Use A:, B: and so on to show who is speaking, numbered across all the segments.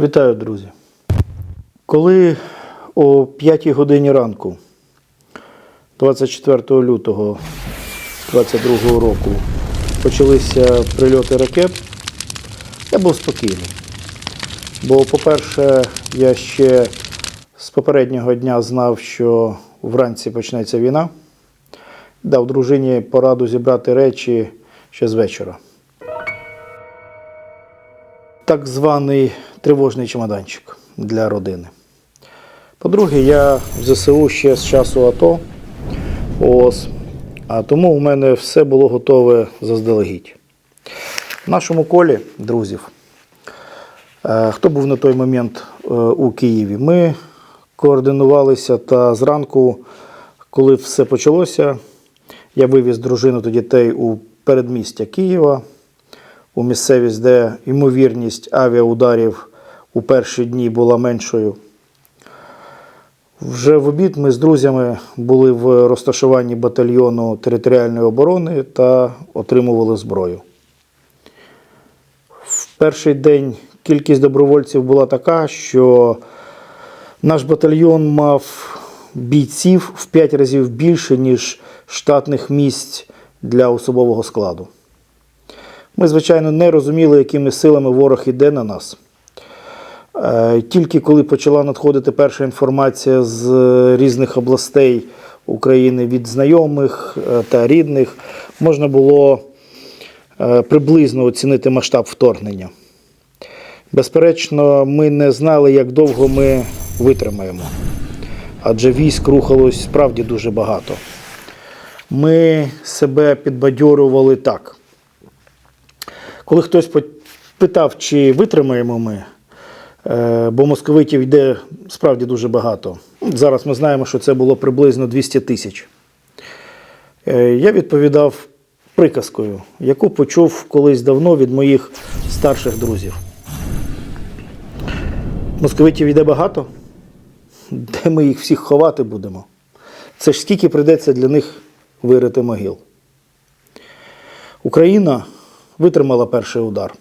A: Вітаю, друзі. Коли о 5 годині ранку, 24 лютого 2022 року, почалися прильоти ракет, я був спокійний. Бо, по-перше, я ще з попереднього дня знав, що вранці почнеться війна. Дав дружині пораду зібрати речі ще з вечора. Так званий тривожний чемоданчик для родини. По-друге, я в ЗСУ ще з часу АТО. Ось. А тому у мене все було готове заздалегідь. В нашому колі друзів, е, хто був на той момент е, у Києві, ми координувалися та зранку, коли все почалося, я вивіз дружину та дітей у передмістя Києва, у місцевість, де ймовірність авіаударів у перші дні була меншою. Вже в обід ми з друзями були в розташуванні батальйону територіальної оборони та отримували зброю. В перший день кількість добровольців була така, що наш батальйон мав бійців в 5 разів більше, ніж штатних місць для особового складу. Ми, звичайно, не розуміли, якими силами ворог іде на нас. Е, Тільки коли почала надходити перша інформація з різних областей України від знайомих е, та рідних, можна було е, приблизно оцінити масштаб вторгнення. Безперечно, ми не знали, як довго ми витримаємо, адже військ рухалось справді дуже багато. Ми себе підбадьорювали так. Коли хтось питав, чи витримаємо ми, е, бо московитів йде справді дуже багато. Зараз ми знаємо, що це було приблизно 200 тисяч. Е, Я відповідав приказкою, яку почув колись давно від моїх старших друзів. Московитів йде багато, де ми їх всіх ховати будемо. Це ж скільки прийдеться для них вирити могил. Україна витримала перший удар.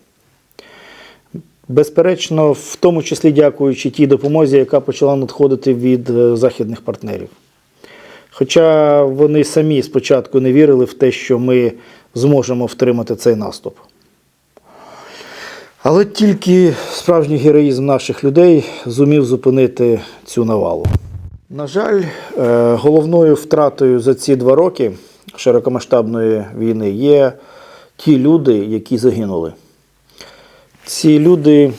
A: Безперечно, в тому числі дякуючи тій допомозі, яка почала надходити від е, західних партнерів. Хоча вони самі спочатку не вірили в те, що ми зможемо втримати цей наступ. Але тільки справжній героїзм наших людей зумів зупинити цю навалу. На жаль, е, головною втратою за ці два роки широкомасштабної війни є ті люди, які загинули. Ці люди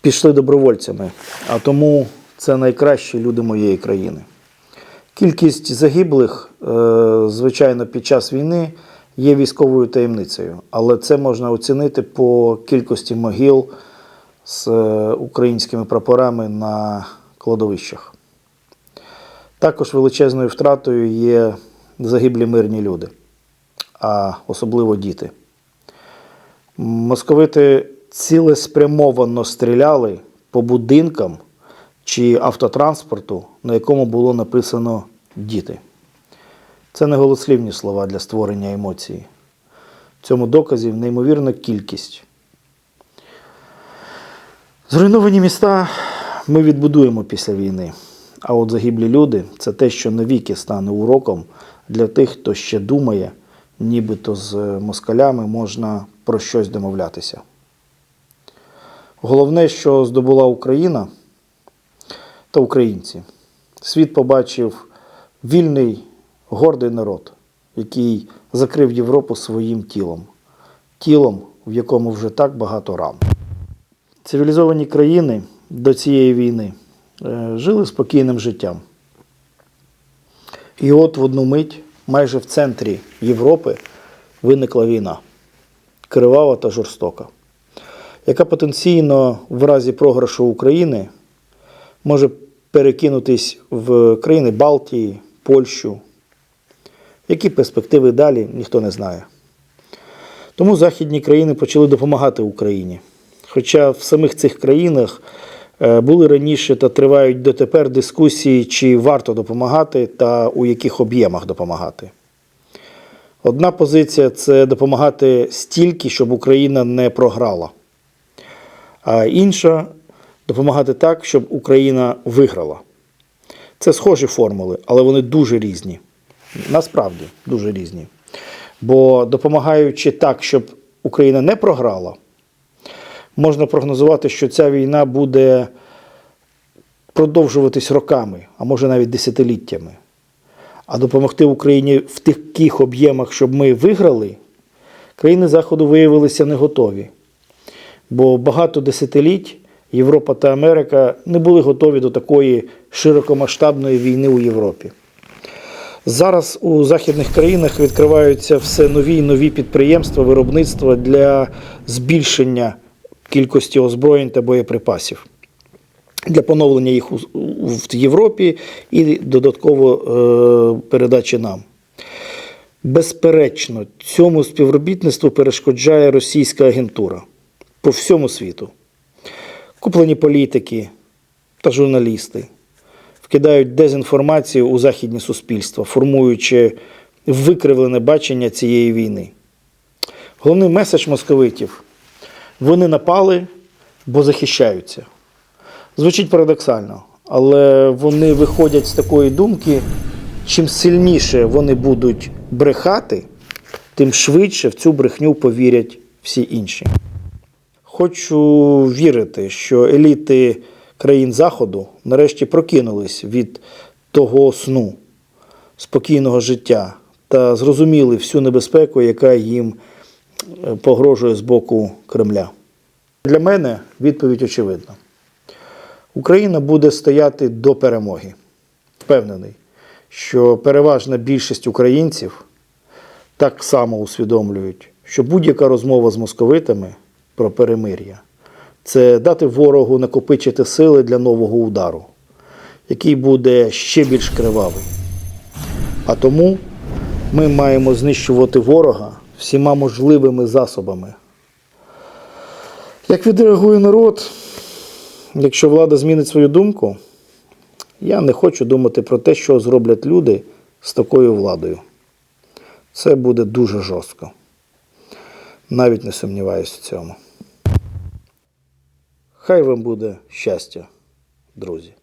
A: пішли добровольцями, а тому це найкращі люди моєї країни. Кількість загиблих, е, звичайно, під час війни є військовою таємницею, але це можна оцінити по кількості могил з е, українськими прапорами на кладовищах. Також величезною втратою є загиблі мирні люди, а особливо діти. Московити цілеспрямовано стріляли по будинкам чи автотранспорту, на якому було написано діти. Це не голослівні слова для створення емоції. В цьому доказів неймовірна кількість. Зруйновані міста ми відбудуємо після війни. А от загиблі люди це те, що навіки стане уроком для тих, хто ще думає, нібито з москалями можна про щось домовлятися. Головне, що здобула Україна та українці. Світ побачив вільний, гордий народ, який закрив Європу своїм тілом, тілом, в якому вже так багато ран. Цивілізовані країни до цієї війни е, жили спокійним життям. І от в одну мить, майже в центрі Європи, виникла війна кривава та жорстока, яка потенційно в разі програшу України може перекинутись в країни Балтії, Польщу. Які перспективи далі, ніхто не знає. Тому західні країни почали допомагати Україні. Хоча в самих цих країнах були раніше та тривають дотепер дискусії, чи варто допомагати та у яких об'ємах допомагати. Одна позиція це допомагати стільки, щоб Україна не програла. а інша допомагати так, щоб Україна виграла. Це схожі формули, але вони дуже різні. Насправді дуже різні. Бо допомагаючи так, щоб Україна не програла, можна прогнозувати, що ця війна буде продовжуватись роками, а може навіть десятиліттями. А допомогти Україні в таких об'ємах, щоб ми виграли, країни Заходу виявилися не готові. Бо багато десятиліть Європа та Америка не були готові до такої широкомасштабної війни у Європі. Зараз у західних країнах відкриваються все нові і нові підприємства, виробництва для збільшення кількості озброєнь та боєприпасів, для поновлення їх в Європі і додатково е, передачі нам. Безперечно, цьому співробітництву перешкоджає російська агентура по всьому світу. Куплені політики та журналісти вкидають дезінформацію у західні суспільства, формуючи викривлене бачення цієї війни. Головний меседж московитів вони напали, бо захищаються. Звучить парадоксально, але вони виходять з такої думки, чим сильніше вони будуть брехати, тим швидше в цю брехню повірять всі інші. Хочу вірити, що еліти країн Заходу нарешті прокинулись від того сну спокійного життя та зрозуміли всю небезпеку, яка їм погрожує з боку Кремля. Для мене відповідь очевидна. Україна буде стояти до перемоги. Впевнений, що переважна більшість українців так само усвідомлюють, що будь-яка розмова з московитами про перемир'я це дати ворогу накопичити сили для нового удару, який буде ще більш кривавий. А тому ми маємо знищувати ворога всіма можливими засобами. Як відреагує народ, якщо влада змінить свою думку, я не хочу думати про те, що зроблять люди з такою владою. Це буде дуже жорстко. Навіть не сумніваюся в цьому. Хай вам буде щастя, друзі.